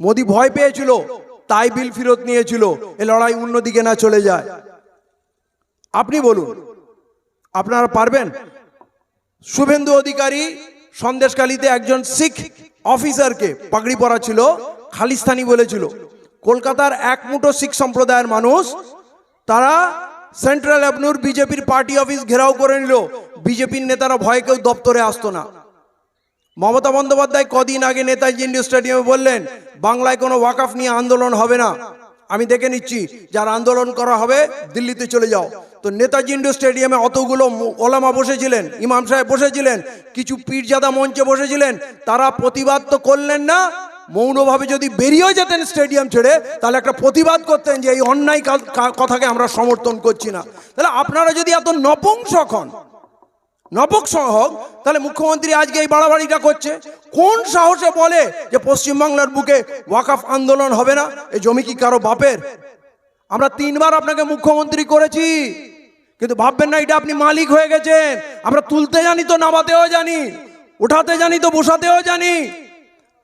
মোদি ভয় পেয়েছিল, তাই বিল ফেরত নিয়েছিল। এ লড়াই অন্যদিকে না চলে যায়। আপনি বলুন, আপনারা পারবেন? শুভেন্দু অধিকারী সন্দেশকালীতে একজন শিখ অফিসারকে পাগড়ি পরা ছিল খালিস্তানি বলেছিল। কলকাতার এক মুঠো শিখ সম্প্রদায়ের মানুষ, তারা সেন্ট্রাল অ্যাভনিউর বিজেপির পার্টি অফিস ঘেরাও করে নিল। বিজেপির নেতারা ভয়ে কেউ দপ্তরে আসতো না। মমতা বন্দ্যোপাধ্যায় কদিন আগে নেতাজি ইন্ডিয়া স্টেডিয়ামে বললেন, বাংলায় কোনো ওয়াকআফ নিয়ে আন্দোলন হবে না। আমি দেখে নিচ্ছি, যার আন্দোলন করা হবে, দিল্লিতে চলে যাও। তো নেতাজি ইন্ডোর স্টেডিয়ামে অতগুলো ওলামা বসেছিলেন, ইমাম সাহেব বসেছিলেন, কিছু পীরজাদা মঞ্চে বসেছিলেন, তারা প্রতিবাদ তো করলেন না। মৌনভাবে যদি বেরিয়েও যেতেন স্টেডিয়াম ছেড়ে, তাহলে একটা প্রতিবাদ করতেন যে এই অন্যায় কথাকে আমরা সমর্থন করছি না। তাহলে আপনারা যদি এত নপুংসক হন নবক হোক তাহলে মুখ্যমন্ত্রী আজকে এই বাড়াবাড়িটা করছে। কোন সাহসে বলে যে পশ্চিমবাংলার বুকে ওয়াকাফ আন্দোলন হবে না? এই জমি কি কারও বাপের? আমরা তিনবার আপনাকে মুখ্যমন্ত্রী করেছি, কিন্তু ভাববেন না, এটা আপনি মালিক হয়ে গেছেন। আমরা তুলতে জানি তো, নামাতেও জানি, উঠাতে জানি তো, বসাতেও জানি।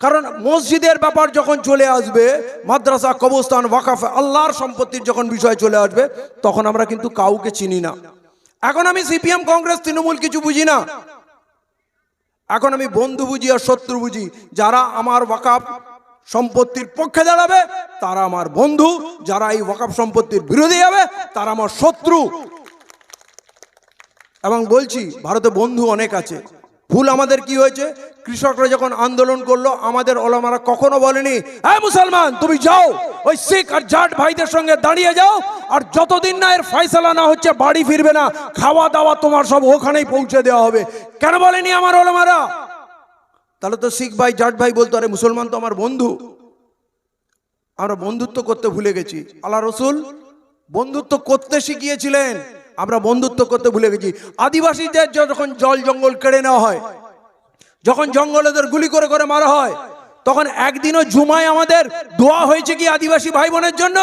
কারণ মসজিদের ব্যাপার যখন চলে আসবে, মাদ্রাসা কবস্থান ওয়াকাফ আল্লাহর সম্পত্তির যখন বিষয় চলে আসবে, তখন আমরা কিন্তু কাউকে চিনি না। এখন আমি সিপিএম কংগ্রেস, তৃণমূল কিছু বুঝি না। এখন আমি বন্ধু বুঝি আর শত্রু বুঝি। যারা আমার ওয়াকাপ সম্পত্তির পক্ষে দাঁড়াবে, তারা আমার বন্ধু। যারা এই ওয়াকাপ সম্পত্তির বিরোধী হবে, তারা আমার শত্রু। এবং বলছি, ভারতে বন্ধু অনেক আছে। ভুল আমাদের কি হয়েছে? কৃষকরা যখন আন্দোলন করল, আমাদের ওলামারা কখনো বলেনি হ্যাঁ মুসলমান, তুমি যাও, ওই শিখ আর জাট ভাইদের সঙ্গে দাঁড়িয়ে যাও, আর যতদিন না এর ফয়সালা না হচ্ছে, বাড়ি ফিরবে না খাওয়া দাওয়া তোমার সব ওখানেই পৌঁছে দেওয়া হবে। কেন বলেনি আমার ওলামারা? তাহলে তো শিখ ভাই, জাট ভাই বলতো, আরে মুসলমান তো আমার বন্ধু। আমরা বন্ধুত্ব করতে ভুলে গেছি। আল্লাহ রসুল বন্ধুত্ব করতে শিখিয়েছিলেন। আমরা বন্ধুত্ব করতে ভুলে গেছি। আদিবাসীদের যখন জল জঙ্গল কেড়ে নেওয়া হয়, যখন জঙ্গলেদের গুলি করে করে মারা হয়, তখন একদিনও জুমায় আমাদের দোয়া হয়েছে কি আদিবাসী ভাই বোনের জন্য?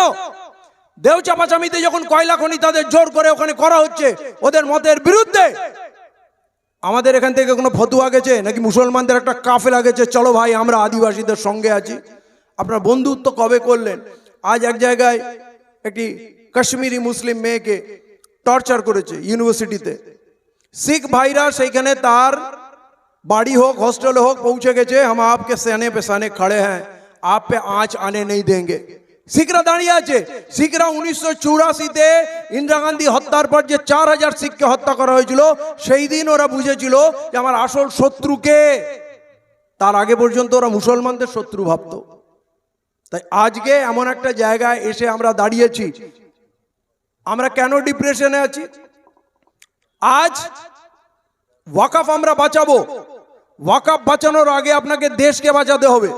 দেও চাপাচামিতে যখন কয়লা খনি তাদের জোর করে ওখানে করা হচ্ছে, ওদের মতের বিরুদ্ধে। আমাদের এখান থেকে কোনো ফতুয়া গেছে নাকি মুসলমানদের একটা কাফেলা গেছে? চলো ভাই, আমরা আদিবাসীদের সঙ্গে আছি। আপনার বন্ধুত্ব কবে করলেন? আজ এক জায়গায় একটি কাশ্মীরি মুসলিম মেয়েকে টর্চার করেছে ইউনিভার্সিটিতে। শিখ ভাইরা সেইখানে তার বাড়ি হোক, হোস্টেল হোক, পৌঁছে গেছে। हम আপকে সেনে পেশানে খড়ে হ্যাঁ আপ পে আঁচ আনে নেই नहीं শিখরা দাঁড়িয়ে আছে। শিখরা উনিশশো চুরাশিতে ইন্দিরা গান্ধী হত্যার পর যে চার হাজার শিখকে হত্যা করা হয়েছিল, সেই দিন ওরা বুঝেছিল যে আমার আসল শত্রুকে তার আগে পর্যন্ত ওরা মুসলমানদের শত্রু ভাবত। তাই আজকে এমন একটা জায়গায় এসে আমরা দাঁড়িয়েছি। আমরা কেন ডিপ্রেশনে আছি? আজ ওয়াকাফ আমরা বাঁচাবো। ওয়াকাফ বাঁচানোর আগে আপনাকে দেশকে বাঁচাতে হবে।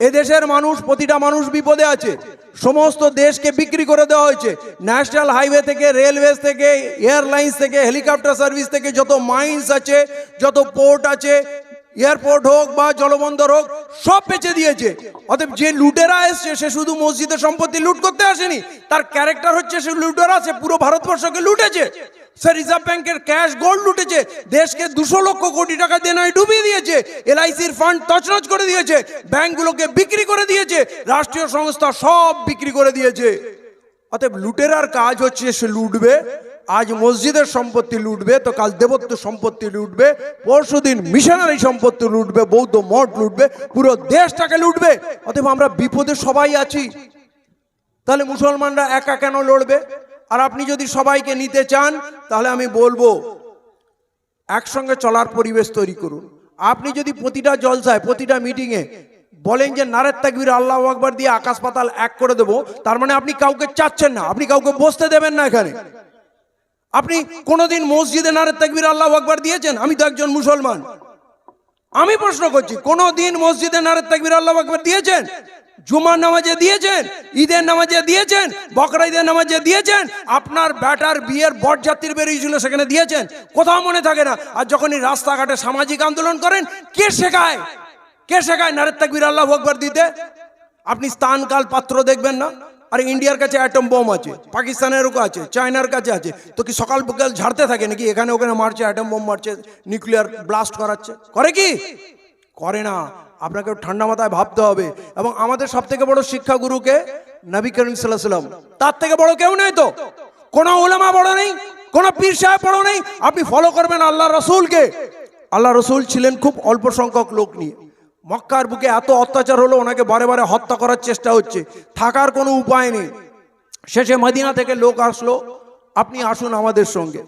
এ দেশের মানুষ, প্রতিটা মানুষ বিপদে আছে। সমস্ত দেশকে বিক্রি করে দেওয়া হয়েছে। ন্যাশনাল হাইওয়ে থেকে, রেলওয়েজ থেকে, এয়ারলাইন্স থেকে, হেলিকপ্টার সার্ভিস থেকে যত মাইন্স আছে, যত পোর্ট আছে এয়ারপোর্ট হোক বা জলবন্দর হোক, সব বেচে দিয়েছে। অতএব যে লুটেরা এসছে, সে শুধু মসজিদের সম্পত্তি লুট করতে আসেনি। তার ক্যারেক্টার হচ্ছে সে লুটেরা সে পুরো ভারতবর্ষকে লুটেছে। সে রিজার্ভ ব্যাংকের ক্যাশ গোল্ড লুটেছে, দেশকে দুশো লক্ষ কোটি টাকা দেনায় ডুবিয়ে দিয়েছে, এলআইসির ফান্ড তছনছ করে দিয়েছে, ব্যাংকগুলোকে বিক্রি করে দিয়েছে, রাষ্ট্রীয় সংস্থা সব বিক্রি করে দিয়েছে। অতএব লুটেরার কাজ হচ্ছে সে লুটবে আজ মসজিদের সম্পত্তি লুটবে, তো কাল দেবত্ব সম্পত্তি লুটবে, পরশু দিন মিশনারি সম্পত্তি লুটবে, বৌদ্ধ মঠ লুটবে, পুরো দেশটাকে লুটবে, অতএব আমরা বিপদে সবাই আছি। তাহলে মুসলমানরা একা কেন লড়বে? আর আপনি যদি সবাইকে নিতে চান, তাহলে আমি বলব, একসঙ্গে চলার পরিবেশ তৈরি করুন। আপনি যদি প্রতিটা জলসায়, প্রতিটা মিটিংয়ে বলেন যে নারের তাকবির, আল্লাহ আকবর দিয়ে আকাশ পাতাল এক করে দেবো, তার মানে আপনি কাউকে চাচ্ছেন না, আপনি কাউকে বসতে দেবেন না এখানে। আপনি কোনোদিন মসজিদে নারের তাকবির আল্লাহ আকবর দিয়েছেন? আমি তো একজন মুসলমান। আমি প্রশ্ন করছি কোন দিন মসজিদে নারের তাকবির আল্লাহ আকবর দিয়েছেন? জুমার নামাজে দিয়েছেন? ঈদের নামাজে দিয়েছেন? বকরা ঈদের নামাজে দিয়েছেন? আপনার ব্যাটার বিয়ের বরযাত্রীর বেরিয়েছিল, সেখানে দিয়েছেন? কোথাও মনে থাকে না। আর যখনই রাস্তাঘাটে সামাজিক আন্দোলন করেন, কে শেখায়? কে শেখায় নারের তাকবির আল্লাহ আকবর দিতে? আপনি স্থান কাল পাত্র দেখবেন না? আর ইন্ডিয়ার কাছে অ্যাটম বোম আছে, পাকিস্তানেরও আছে চায়নার কাছে আছে। তো কি সকাল বিকাল ঝাড়তে থাকে নাকি? এখানে ওখানে মারছে অ্যাটম বোম মারছে নিউক্লিয়ার ব্লাস্ট করাচ্ছে। করে কি? করে না। আপনাকে ঠান্ডা মাথায় ভাবতে হবে। এবং আমাদের সব থেকে বড় শিক্ষাগুরুকে নবী করিম সাল্লাম তার থেকে বড় কেউ নেই তো? কোনো ওলামা বড় নেই, কোনো পীর সাহেব বড় নেই। আপনি ফলো করবেন আল্লাহ রসুলকে। আল্লাহ রসুল ছিলেন খুব অল্প সংখ্যক লোক নিয়ে। মক্কার বুকে এত অত্যাচার হলো, ওনাকে বারে বারে হত্যা করার চেষ্টা হচ্ছে। থাকার কোনো উপায় নেই। শেষে মদিনা থেকে লোক আসলো। আপনি আসুন আমাদের সঙ্গে।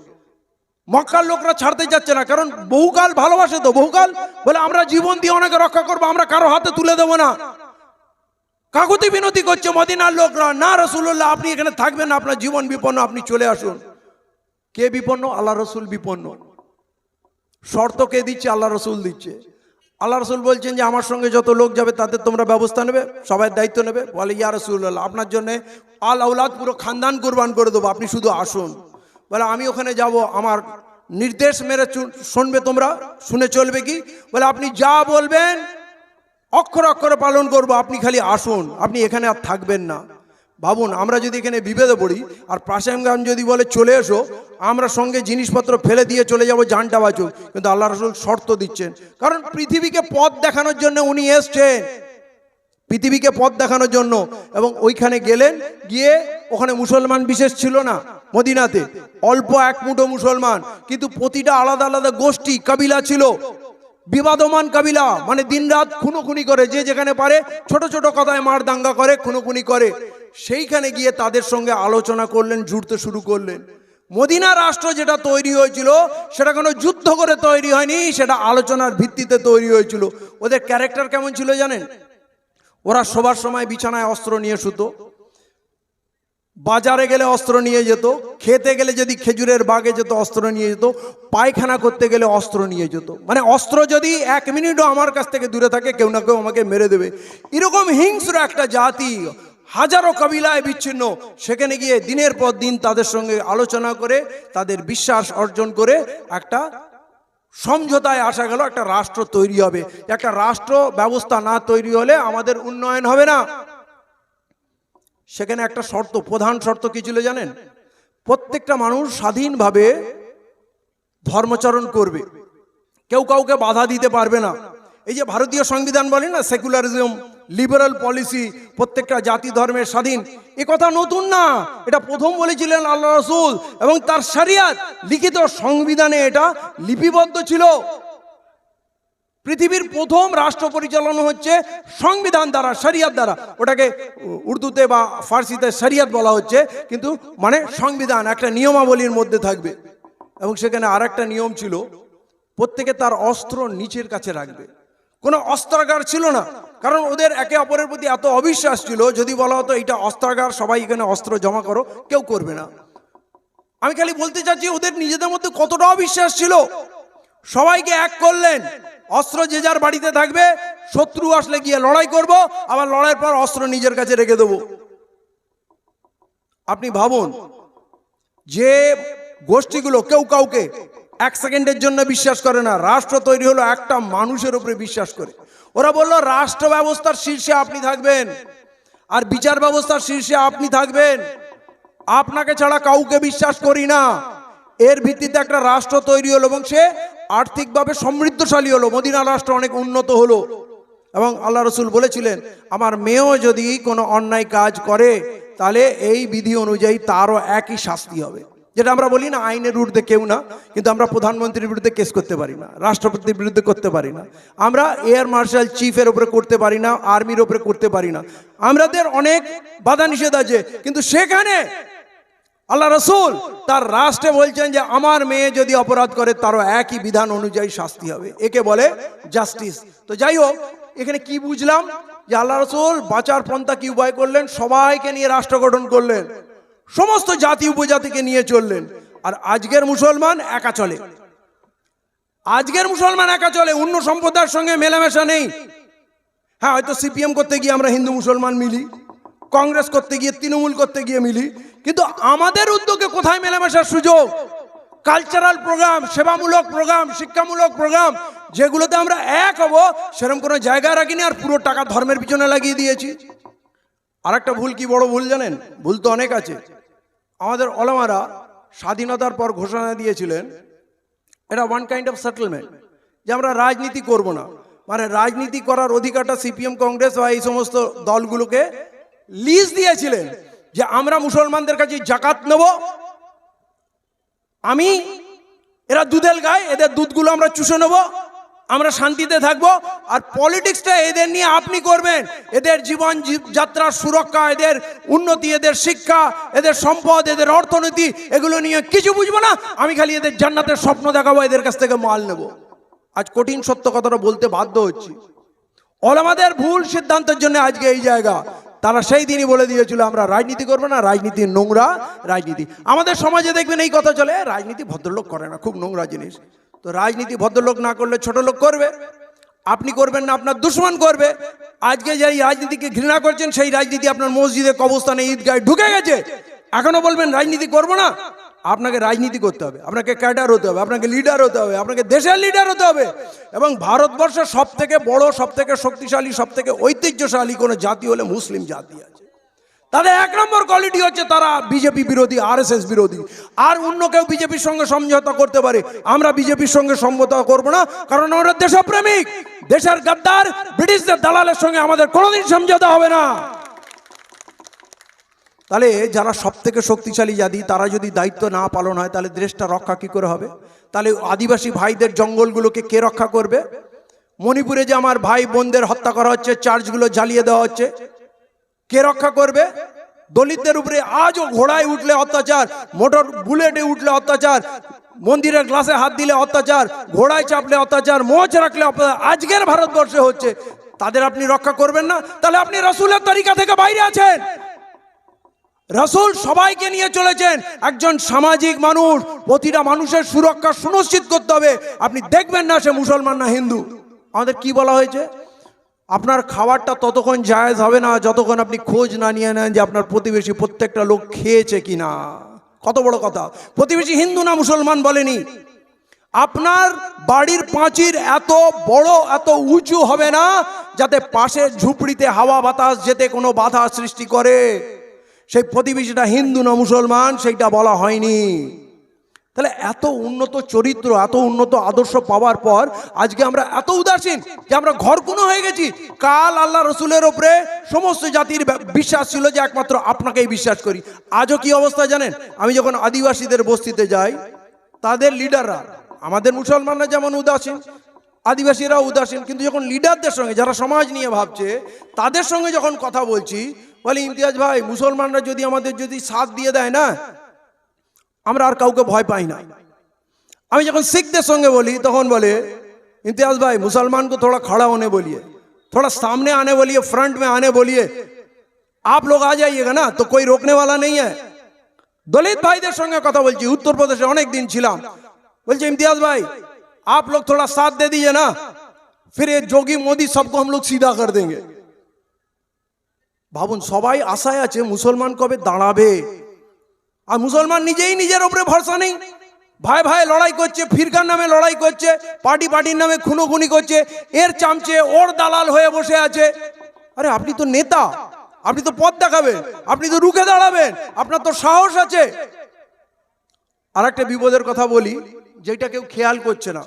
মক্কার লোকরা ছাড়তে যাচ্ছে না, কারণ বহুকাল ভালোবাসে তো, বহুকাল বলে, আমরা জীবন দিয়ে ওনাকে রক্ষা করব, আমরা কারও হাতে তুলে দেবো না। কাকুতি বিনতি করছে মদিনার লোকরা, না রসুল্লাহ আপনি এখানে থাকবেন আপনার জীবন বিপন্ন, আপনি চলে আসুন। কে বিপন্ন? আল্লাহ রসুল বিপন্ন। শর্ত কে দিচ্ছে? আল্লাহ রসুল দিচ্ছে। আল্লাহ রসুল বলছেন যে, আমার সঙ্গে যত লোক যাবে, তাদের তোমরা ব্যবস্থা নেবে, সবাই দায়িত্ব নেবে। বলে, ইয়া রসুল্লাহ আপনার জন্য আল আউলাদ পুরো খানদান কোরবান করে দেবো, আপনি শুধু আসুন। বলে, আমি ওখানে যাব, আমার নির্দেশ মেরে শুনবে তোমরা, শুনে চলবে কি? বলে, আপনি যা বলবেন, অক্ষর অক্ষরে পালন করব, আপনি খালি আসুন, আপনি এখানে আর থাকবেন না। ভাবুন, আমরা যদি এখানে বিভেদে পড়ি, আর প্রাসামগান যদি বলে চলে এসো, আমরা সঙ্গে জিনিসপত্র ফেলে দিয়ে চলে যাব জানটা বাঁচুক কিন্তু আল্লাহ রসুল শর্ত দিচ্ছেন। কারণ পৃথিবীকে পথ দেখানোর জন্য উনি এসছেন। পৃথিবীকে পথ দেখানোর জন্য। এবং ওইখানে গেলেন, গিয়ে ওখানে মুসলমান বিশেষ ছিল না, মদিনাতে। অল্প এক মুঠো মুসলমান। কিন্তু প্রতিটা আলাদা আলাদা গোষ্ঠী, কাবিলা ছিল। বিবাদমান কাবিলা মানে দিনরাত খুনোখুনি করে, যে যেখানে পারে, ছোট ছোট কথায় মার দাঙ্গা করে, খুনোখুনি করে। সেইখানে গিয়ে তাদের সঙ্গে আলোচনা করলেন, জুড়তে শুরু করলেন। মদিনা রাষ্ট্র যেটা তৈরি হয়েছিল, সেটা কোনো যুদ্ধ করে তৈরি হয়নি, সেটা আলোচনার ভিত্তিতে তৈরি হয়েছিল। ওদের ক্যারেক্টার কেমন ছিল জানেন? ওরা সবার সময় বিছানায় অস্ত্র নিয়ে শুতো। বাজারে গেলে অস্ত্র নিয়ে যেত, খেতে গেলে যদি খেজুরের বাগে যেত, অস্ত্র নিয়ে যেত, পায়খানা করতে গেলে অস্ত্র নিয়ে যেত। মানে অস্ত্র যদি এক মিনিটও আমার কাছ থেকে দূরে থাকে, কেউ না কেউ আমাকে মেরে দেবে। এরকম হিংস্র একটা জাতি, হাজারো কবিলায় বিচ্ছিন্ন, সেখানে গিয়ে দিনের পর দিন তাদের সঙ্গে আলোচনা করে, তাদের বিশ্বাস অর্জন করে একটা সমঝোতায় আসা গেল, একটা রাষ্ট্র তৈরি হবে। একটা রাষ্ট্র ব্যবস্থা না তৈরি হলে আমাদের উন্নয়ন হবে না। সেখানে একটা শর্ত, প্রধান শর্ত কি ছিল জানেন? প্রত্যেকটা মানুষ স্বাধীনভাবে ধর্মচরণ করবে। কেউ কাউকে বাধা দিতে পারবে না। এই যে ভারতীয় সংবিধান বলে না সেকুলারিজম লিবারাল পলিসি প্রত্যেকটা জাতি ধর্মের স্বাধীন, এ কথা নতুন না। এটা প্রথম বলেছিলেন আল্লাহ রসুল এবং তার শরিয়াত লিখিত সংবিধানে এটা লিপিবদ্ধ ছিল। পৃথিবীর প্রথম রাষ্ট্র পরিচালনা হচ্ছে সংবিধান দ্বারা, শরিয়াত দ্বারা। ওটাকে উর্দুতে বা ফার্সিতে শরিয়াত বলা হচ্ছে। কিন্তু মানে সংবিধান, একটা নিয়মাবলীর মধ্যে থাকবে। এবং সেখানে আর একটা নিয়ম ছিল, প্রত্যেকে তার অস্ত্র নিচের কাছে রাখবে। কোনো অস্ত্রাগার ছিল না। কারণ ওদের একে অপরের প্রতি এত অবিশ্বাস ছিল, যদি বলা হতো এটা অস্ত্রাগার, সবাই এখানে অস্ত্র জমা করো, কেউ করবে না। আমি খালি বলতে চাচ্ছি, ওদের নিজেদের মধ্যে কতটা অবিশ্বাস ছিল? সবাইকে এক করলেন। অস্ত্র যে যার বাড়িতে থাকবে, শত্রু আসলে গিয়ে লড়াই করব, আবার লড়াইয়ের পর অস্ত্র নিজের কাছে রেখে দেবো। আপনি ভাবুন, যে গোষ্ঠীগুলো কেউ কাউকে এক সেকেন্ডের জন্য বিশ্বাস করে না, রাষ্ট্র তৈরি হলো একটা মানুষের উপরে বিশ্বাস করে। ওরা বলল, রাষ্ট্র ব্যবস্থার শীর্ষে আপনি থাকবেন আর বিচার ব্যবস্থার শীর্ষে আপনি থাকবেন। আপনাকে ছাড়া কাউকে বিশ্বাস করি না। এর ভিত্তিতে একটা রাষ্ট্র তৈরি হলো এবং সে আর্থিকভাবে সমৃদ্ধশালী হলো। মদিনা রাষ্ট্র অনেক উন্নত হলো। এবং আল্লাহ রসুল বলেছিলেন, আমার মেয়েও যদি কোনো অন্যায় কাজ করে, তাহলে এই বিধি অনুযায়ী তারও একই শাস্তি হবে। যেটা আমরা বলি না, আইনের বিরুদ্ধে কেউ না, কিন্তু আমরা প্রধানমন্ত্রীর বিরুদ্ধে কেস করতে পারি না, রাষ্ট্রপতির বিরুদ্ধে করতে পারি না। আমরা এয়ার মার্শাল চিফের উপরে করতে পারি না, আর্মির উপরে করতে পারি না। আমাদের অনেক বাধা নিষেধ আছে, কিন্তু সেখানে আল্লাহ রসুল তার রাষ্ট্রে বলছেন যে, আমার মেয়ে যদি অপরাধ করে, তারও একই বিধান অনুযায়ী শাস্তি হবে। একে বলে জাস্টিস তো যাই হোক, এখানে কি বুঝলাম? যে আল্লাহ রসুল বাঁচার পন্থা কি উপায় করলেন? সবাইকে নিয়ে রাষ্ট্র গঠন করলেন। সমস্ত জাতি উপজাতিকে নিয়ে চললেন। আর আজকের মুসলমান একা চলে। আজকের মুসলমান একা চলে, অন্য সম্প্রদায়ের সঙ্গে মেলামেশা নেই। হ্যাঁ হয়তো সিপিএম করতে গিয়ে আমরা হিন্দু মুসলমান মিলি। কংগ্রেস করতে গিয়ে, তৃণমূল করতে গিয়ে মিলি। কিন্তু আমাদের উদ্যোগে কোথায় মেলামেশার সুযোগ? কালচারাল প্রোগ্রাম সেবামূলক প্রোগ্রাম শিক্ষামূলক প্রোগ্রাম যেগুলোতে আমরা এক হব, সেরকম কোনো জায়গা রাখিনি আর পুরো টাকা ধর্মের পিছনে লাগিয়ে দিয়েছি। আর একটা ভুল কি বড় ভুল জানেন? ভুল তো অনেক আছে। আমাদের ওলামারা স্বাধীনতার পর ঘোষণা দিয়েছিলেন, এটা ওয়ান কাইন্ড অফ সেটেলমেন্ট যে আমরা রাজনীতি করব না। মানে রাজনীতি করার অধিকারটা সিপিএম কংগ্রেস বা এই সমস্ত দলগুলোকে লিজ দিয়েছিলেন যে আমরা মুসলমানদের কাছে জাকাত নেব। আমি, এরা দুধেল গায়ে, এদের দুধগুলো আমরা চুষে নেব, আমরা শান্তিতে থাকব। আর পলিটিক্সটা এদের নিয়ে আপনি করবেন। এদের জীবন যাত্রার সুরক্ষা, এদের উন্নতি, এদের শিক্ষা, এদের সম্পদ, এদের অর্থনীতি, এগুলো নিয়ে কিছু বুঝব না। আমি খালি এদের জান্নাতের স্বপ্ন দেখাবো, এদের কাছ থেকে মাল নেব। আজ কঠিন সত্য কথাটা বলতে বাধ্য হচ্ছি। ওলামাদের ভুল সিদ্ধান্তের জন্য আজকে এই জায়গা। তারা সেই দিনই বলে দিয়েছিল, আমরা রাজনীতি করব না, রাজনীতি নোংরা রাজনীতি। আমাদের সমাজে দেখবেন এই কথা চলে, রাজনীতি ভদ্রলোক করে না, খুব নোংরা জিনিস। তো রাজনীতি ভদ্রলোক না করলে ছোট লোক করবে। আপনি করবেন না, আপনার দুশ্মন করবে। আজকে যে রাজনীতিকে ঘৃণা করছেন, সেই রাজনীতি আপনার মসজিদে কবস্থানে ঈদগায় ঢুকে গেছে। এখনও বলবেন, রাজনীতি করব না। আপনাকে রাজনীতি করতে হবে, আপনাকে ক্যাডার হতে হবে, আপনাকে লিডার হতে হবে, আপনাকে দেশের লিডার হতে হবে। এবং ভারতবর্ষের সব থেকে বড় সব থেকে শক্তিশালী সব থেকে ঐতিহ্যশালী কোনো জাতি হলে মুসলিম জাতি আছে। তাদের এক নম্বর কোয়ালিটি হচ্ছে তারা বিজেপি বিরোধী আরএসএস বিরোধী। আর অন্য কেউ বিজেপির সঙ্গে সমঝোতা করতে পারে, আমরা বিজেপির সঙ্গে সমঝোতা করব না, কারণ আমরা দেশপ্রেমিক। দেশের গাদ্দার, ব্রিটিশদের দালালের সঙ্গে আমাদের কোনোদিন সমঝোতা হবে না। তাহলে যারা সব থেকে শক্তিশালী জাতি, তারা যদি দায়িত্ব না পালন হয়, তাহলে দেশটা রক্ষা কি করে হবে? তাহলে আদিবাসী ভাইদের জঙ্গলগুলোকে কে রক্ষা করবে? মণিপুরে যে আমার ভাই বোনদের হত্যা করা হচ্ছে, চার্চগুলো জ্বালিয়ে দেওয়া হচ্ছে, কে রক্ষা করবে? দলিতদের উপরে আজও ঘোড়ায় উঠলে অত্যাচার, মোটর বুলেটে উঠলে অত্যাচার, মন্দিরের গ্লাসে হাত দিলে অত্যাচার, ঘোড়ায় চাপলে অত্যাচার মোচ রাখলে আজকের ভারতবর্ষে হচ্ছে। তাদের আপনি রক্ষা করবেন না? তাহলে আপনি রসুলের তরিকা থেকে বাইরে আছেন। রসুল সবাইকে নিয়ে চলেছেন। একজন সামাজিক মানুষ, প্রতিটা মানুষের সুরক্ষা সুনিশ্চিত করতে হবে। আপনি দেখবেন না সে মুসলমান না হিন্দু। আমাদের কি বলা হয়েছে? আপনার খাবারটা ততক্ষণ জায়েজ হবে না, যতক্ষণ আপনি খোঁজ না নিয়ে নেন যে আপনার প্রতিবেশী প্রত্যেকটা লোক খেয়েছে কিনা। কত বড় কথা। প্রতিবেশী হিন্দু না মুসলমান বলেনি। আপনার বাড়ির পাঁচির এত বড়, এত উঁচু হবে না, যাতে পাশের ঝুপড়িতে হাওয়া বাতাস যেতে কোনো বাধা সৃষ্টি করে। সেই প্রতিবেশীটা হিন্দু না মুসলমান, সেইটা বলা হয়নি। তাহলে এত উন্নত চরিত্র, এত উন্নত আদর্শ পাওয়ার পর আজকে আমরা এত উদাসীন যে আমরা ঘর কোনো হয়ে গেছি। কাল আল্লাহ রসুলের ওপরে সমস্ত জাতির বিশ্বাস ছিল যে একমাত্র আপনাকেই বিশ্বাস করি। আজও কি অবস্থা জানেন? আমি যখন আদিবাসীদের বস্তিতে যাই, তাদের লিডাররা আমাদের মুসলমানরা যেমন উদাসীন আদিবাসীরা উদাসীন কিন্তু যখন লিডারদের সঙ্গে যারা সমাজ নিয়ে ভাবছে তাদের সঙ্গে যখন কথা বলছি বলি ইমতিয়াজ ভাই মুসলমানরা যদি আমাদের যদি সাথ দিয়ে দেয় না আমরা আর কাউকে ভয় পাই না আমি যখন শিখদের সঙ্গে বলি তখন বলে इम्तियाज भाई मुसलमान को थोड़ा खड़ा होने बोलिए थोड़ा सामने आने बोलिए फ्रंट में आने बोलिए आप लोग आ जाइएगा ना तो कोई रोकने वाला नहीं है দলিত ভাইদের সঙ্গে কথা বলছি উত্তরপ্রদেশে অনেক দিন ছিলাম বলছে इम्तियाज भाई आप लोग थोड़ा साथ दे दीजिए ना फिर ये जोगी मोदी सबको हम लोग सीधा कर देंगे ভাবুন সবাই আশায় আছে মুসলমান কবে দাঁড়াবে আর মুসলমান নিজেই নিজের উপরে ভরসা নেই ভাই ভাই লড়াই করছে ফিরকার নামে লড়াই করছে পার্টি পার্টির নামে খুনোখুনি করছে এর চামচে ওর দালাল হয়ে বসে আছে আরে আপনি তো নেতা আপনি তো পথ দেখাবেন আপনি তো রুখে দাঁড়াবেন আপনার তো সাহস আছে আর একটা বিপদের কথা বলি যেটা কেউ খেয়াল করছে না।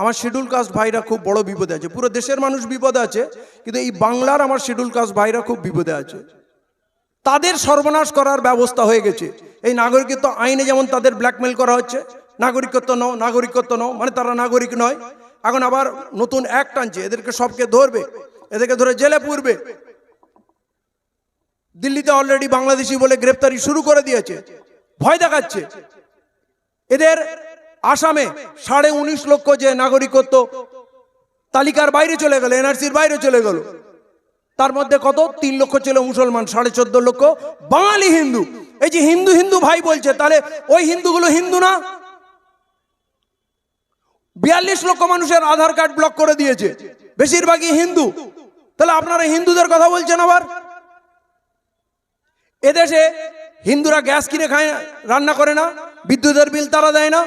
আমার শিডিউল কাস্ট ভাইরা খুব বড় বিপদে আছে। পুরো দেশের মানুষ বিপদে আছে, কিন্তু এই বাংলার আমার শিডিউল কাস্ট ভাইরা খুব বিপদে আছে। তাদের সর্বনাশ করার ব্যবস্থা হয়ে গেছে। এই নাগরিকত্ব আইনে যেমন তাদের ব্ল্যাকমেল করা হচ্ছে, নাগরিকত্ব নাও নাগরিকত্ব নাও মানে তারা নাগরিক নয়। এখন আবার নতুন অ্যাক্ট আনছে, এদেরকে সবকে ধরবে, এদেরকে ধরে জেলে পুরবে। দিল্লিতে অলরেডি বাংলাদেশি বলে গ্রেপ্তারি শুরু করে দিয়েছে। ভয় দেখাচ্ছে। এদের আসামে সাড়ে উনিশ লক্ষ যে নাগরিকত্ব তালিকার বাইরে চলে গেল, এনআরসির বাইরে চলে গেল। তার মধ্যে কত? তিন লক্ষ ছিল মুসলমান, সাড়ে চোদ্দ লক্ষ। বাঙালি হিন্দু। এই যে হিন্দু হিন্দু ভাই বলছে, তাহলে ওই হিন্দুগুলো হিন্দু না? বিয়াল্লিশ লক্ষ মানুষের আধার কার্ড ব্লক করে দিয়েছে, বেশিরভাগই হিন্দু। তাহলে আপনারা হিন্দুদের কথা বলছেন আবার? এদেশে হিন্দুরা গ্যাস কিনে খায় রান্না করে না, বিদ্যুতের বিল তারা দেয় না।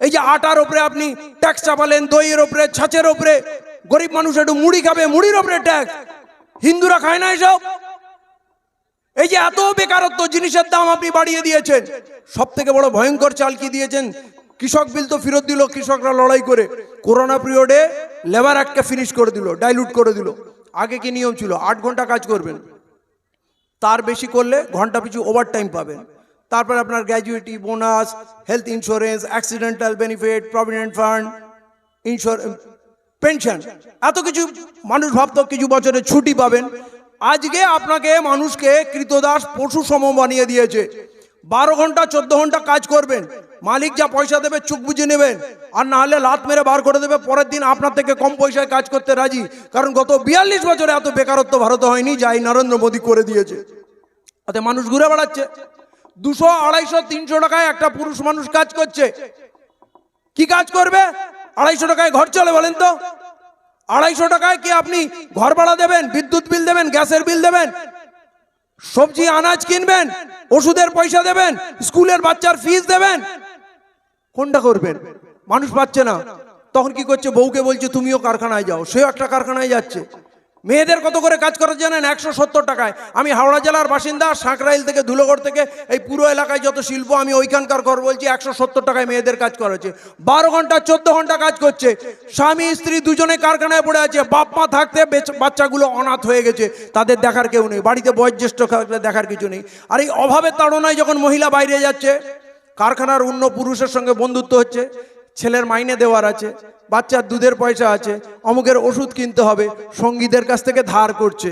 এই যে আটার ওপরে আপনি ট্যাক্স চাপালেন, দইয়ের ওপরে ছাঁচের ওপরে গরিব মানুষ একটু মুড়ি খাবে, মুড়ির ওপরে ট্যাক্স হিন্দুরা খায় না এসব? এই যে এত বেকারত্ব, জিনিসের দাম আপনি বাড়িয়ে দিয়েছেন। সব থেকে বড় ভয়ঙ্কর চাল কি দিয়েছেন? কৃষক বিল তো ফেরত দিল, কৃষকরা লড়াই করে। করোনা পিরিয়ডে লেবার অ্যাক্টকে ফিনিশ করে দিল ডাইলুট করে দিল। আগে কি নিয়ম ছিল? আট ঘণ্টা কাজ করবেন। তার বেশি করলে ঘণ্টা পিছু ওভার টাইম পাবেন। তারপর আপনার gratuity bonus health insurance accidental benefit provident fund insure pension এত কিছু মানুষ ভাবত কিছু বছরে ছুটি পাবেন। আজকে আপনাকে মানুষকে কৃতদাস পশু সম বানিয়ে দিয়েছে। বারো ঘণ্টা, চোদ্দ ঘণ্টা কাজ করবেন। মালিক যা পয়সা দেবে চুক বুঝে নেবেন। আর না হলে লাত মেরে বার করে দেবে। পরের দিন আপনার থেকে কম পয়সায় কাজ করতে রাজি। কারণ গত বিয়াল্লিশ বছরে এত বেকারত্ব ভারতে হয়নি, যাই নরেন্দ্র মোদী করে দিয়েছে। তাতে মানুষ ঘুরে বেড়াচ্ছে। দুশো, আড়াইশো, তিনশো টাকায় একটা পুরুষ মানুষ কাজ করছে। কি কাজ করবে? আড়াইশো টাকায় ঘর চলে বলেন তো। আড়াইশো টাকায় কি আপনি ঘর ভাড়া দেবেন, বিদ্যুৎ বিল দেবেন, গ্যাসের বিল দেবেন? সবজি, আনাজ কিনবেন, ওষুধের পয়সা দেবেন, স্কুলের বাচ্চার ফিস দেবেন? কোনটা করবেন? মানুষ পাচ্ছে না। তখন কি করছে? বউকে বলছে, তুমিও কারখানায় যাও। সেও একটা কারখানায় যাচ্ছে। মেয়েদের কত করে কাজ করে জানেন? একশো সত্তর টাকায়। আমি হাওড়া জেলার বাসিন্দা, সাঁকরাইল থেকে ধুলোগড় থেকে এই পুরো এলাকায় যত শিল্প আমি ওইখানকার কর বলছি, একশো সত্তর টাকায় মেয়েদের কাজ করেছে বারো ঘণ্টা, চোদ্দ ঘণ্টা কাজ করছে। স্বামী, স্ত্রী দুজনে কারখানায় পড়ে আছে। বাপ, মা থাকতে বেচ- বাচ্চাগুলো অনাথ হয়ে গেছে। তাদের দেখার কেউ নেই। বাড়িতে বয়োজ্যেষ্ঠ দেখার কিছু নেই। আর এই অভাবের তাড়নায় যখন মহিলা বাইরে যাচ্ছে, কারখানার অন্য পুরুষের সঙ্গে বন্ধুত্ব হচ্ছে ছেলের মাইনে দেওয়ার আছে, বাচ্চার দুধের পয়সা আছে, অমুকের ওষুধ কিনতে হবে, সঙ্গীদের কাছ থেকে ধার করছে।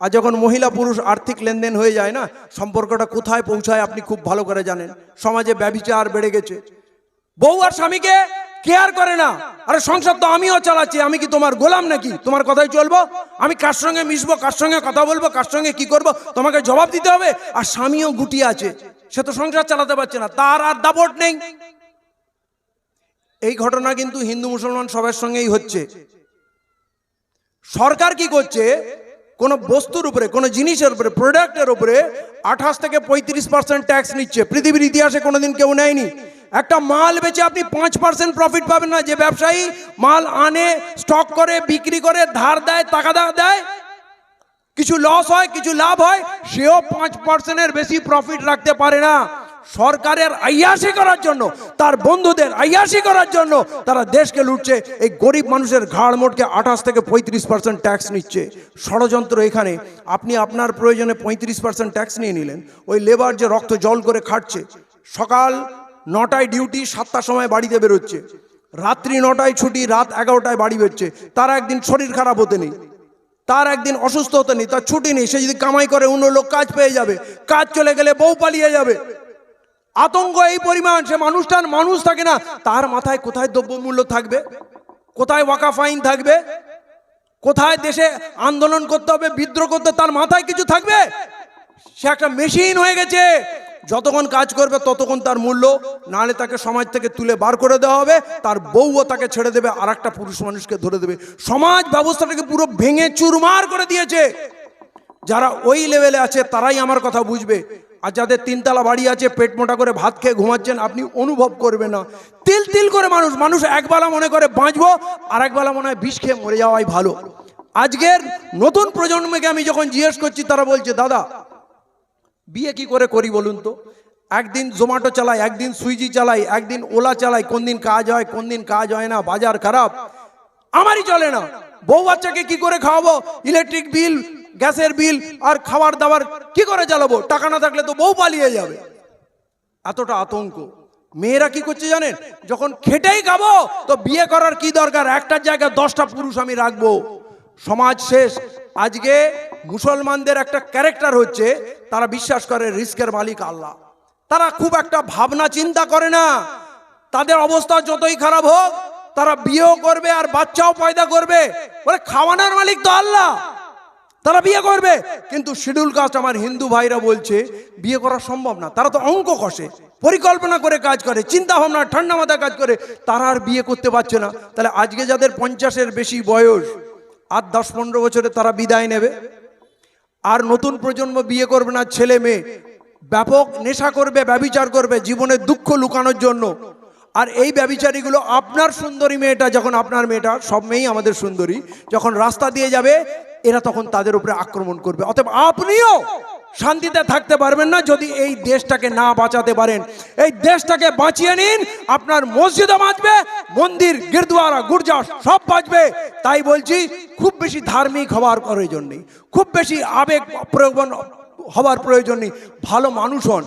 আর যখন মহিলা পুরুষ আর্থিক লেনদেন হয়ে যায় না, সম্পর্কটা কোথায় পৌঁছায় আপনি খুব ভালো করে জানেন। সমাজে ব্যবিচার বেড়ে গেছে। বউ আর স্বামীকে কেয়ার করে না। আরে সংসার তো আমিও চালাচ্ছি, আমি কি তোমার গোলাম নাকি? তোমার কথাই চলবো? আমি কার সঙ্গে মিশবো, কার সঙ্গে কথা বলব, কার সঙ্গে কি করব? তোমাকে জবাব দিতে হবে? আর স্বামীও গুটি আছে। সে তো সংসার চালাতে পারছে না। তার আর দাপট নেই। এই ঘটনা কিন্তু হিন্দু মুসলমান সবার সঙ্গেই হচ্ছে। সরকার কি করছে? কোন বস্তুর উপরে, কোন জিনিসের উপরে, প্রোডাক্টের উপরে আঠাশ থেকে পঁয়ত্রিশ পার্সেন্ট ট্যাক্স নিচ্ছে। পৃথিবীর ইতিহাসে কোনোদিন কেউ নেয়নি। একটা মাল বেচে আপনি পাঁচ পার্সেন্ট প্রফিট পাবেন না। যে ব্যবসায়ী মাল আনে স্টক করে, বিক্রি করে, ধার দেয়, টাকা দেয়, কিছু লস হয়, কিছু লাভ হয়, সেও পাঁচ পার্সেন্টের বেশি প্রফিট রাখতে পারে না। সরকারের আইয়াসি করার জন্য, তার বন্ধুদের আইয়াসি করার জন্য তারা দেশকে লুটছে। এই গরিব মানুষের ঘাড় মোটকে আঠাশ থেকে পঁয়ত্রিশ পার্সেন্ট ট্যাক্স নিচ্ছে। ষড়যন্ত্র এখানে। আপনি আপনার প্রয়োজনে পঁয়ত্রিশ পার্সেন্ট ট্যাক্স নিয়ে নিলেন। ওই লেবার যে রক্ত জল করে খাটছে, সকাল নটায় ডিউটি সাতটার সময় বাড়িতে বেরোচ্ছে। রাত্রি নটায় ছুটি, রাত এগারোটায় বাড়ি বেরোচ্ছে। তার একদিন শরীর খারাপ হতে নেই। তার একদিন অসুস্থ হতে নেই। তার ছুটি নেই। সে যদি কামাই করে, অন্য লোক কাজ পেয়ে যাবে। কাজ চলে গেলে বউ পালিয়ে যাবে। আতঙ্ক এই পরিমাণ, সে মানুষটার মানুষ থাকে না। তার মাথায় কোথায় দ্রব্যমূল্য থাকবে? কোথায় ওয়াকা ফাইন থাকবে? কোথায় দেশে আন্দোলন করতে হবে, বিদ্রোহ করতে তার মাথায় কিছু থাকবে? সে একটা মেশিন হয়ে গেছে। যতক্ষণ কাজ করবে, ততক্ষণ তার মূল্য। নাহলে তাকে সমাজ থেকে তুলে বার করে দেওয়া হবে। তার বউও তাকে ছেড়ে দেবে আর একটা পুরুষ মানুষকে ধরে দেবে। সমাজ ব্যবস্থাটাকে পুরো ভেঙে চুরমার করে দিয়েছে। যারা ওই লেভেলে আছে, তারাই আমার কথা বুঝবে। আর যাদের তিনতলা বাড়ি আছে, পেট মোটা করে ভাত খেয়ে ঘুমাচ্ছেন, আপনি অনুভব করবেন না। তিল তিল করে মানুষ মানুষ একবেলা মনে করে বাঁচবো আর একবেলা মনে হয় বিষ খেয়ে মরে যাওয়াই ভালো। আজকের নতুন প্রজন্মকে আমি যখন জিজ্ঞেস করছি, তারা বলছে, দাদা, বিয়ে কি করে করি বলুন তো? একদিন জোম্যাটো চালাই, একদিন সুইজি চালাই, একদিন ওলা চালাই, কোন দিন কাজ হয়, কোন দিন কাজ হয় না, বাজার খারাপ। আমারই চলে না। বউ বাচ্চাকে কি করে খাওয়াবো? ইলেকট্রিক বিল গ্যাসের বিল আর খাবার দাবার কি করে চালাবো? টাকা না থাকলে তো বউ পালিয়ে যাবে। এতটা আতঙ্ক। মেয়েরা কি করছে জানেন? যখন খেটেই খাব, তো বিয়ে করার কি দরকার? একটার জায়গায় দশটা পুরুষ আমি রাখব। সমাজ শেষ। আজকে মুসলমানদের একটা ক্যারেক্টার হচ্ছে, তারা বিশ্বাস করে রিস্কের মালিক আল্লাহ। তারা খুব একটা ভাবনা চিন্তা করে না। তাদের অবস্থা যতই খারাপ হোক, তারা বিয়েও করবে আর বাচ্চাও পয়দা করবে। বলে, খাওয়ানোর মালিক তো আল্লাহ। তারা বিয়ে করবে। কিন্তু শিডিউল কাস্ট আমার হিন্দু ভাইরা বলছে, বিয়ে করা সম্ভব না। তারা তো অঙ্ক কষে, পরিকল্পনা করে কাজ করে, চিন্তা ভাবনা, ঠান্ডা মাথা কাজ করে, তারা আর বিয়ে করতে পারছে না। তাহলে আজকে যাদের পঞ্চাশের বেশি বয়স আর দশ, পনেরো বছরে তারা বিদায় নেবে। আর নতুন প্রজন্ম বিয়ে করবে না, ছেলে মেয়ে। ব্যাপক নেশা করবে, ব্যবিচার করবে, জীবনের দুঃখ লুকানোর জন্য। আর এই ব্যবিচারীগুলো আপনার সুন্দরী মেয়েটা, যখন আপনার মেয়েটা সব মেয়েই আমাদের সুন্দরী, যখন রাস্তা দিয়ে যাবে, এরা তখন তাদের উপরে আক্রমণ করবে। অতএব আপনিও শান্তিতে থাকতে পারবেন না যদি এই দেশটাকে না বাঁচাতে পারেন। এই দেশটাকে বাঁচিয়ে নিন, আপনার মসজিদও বাঁচবে, মন্দির, গিরদুয়ারা, গুর্জা সব বাঁচবে। তাই বলছি, খুব বেশি ধার্মিক হওয়ার প্রয়োজন নেই। খুব বেশি আবেগ প্রয়োজন হওয়ার প্রয়োজন নেই। ভালো মানুষ হন।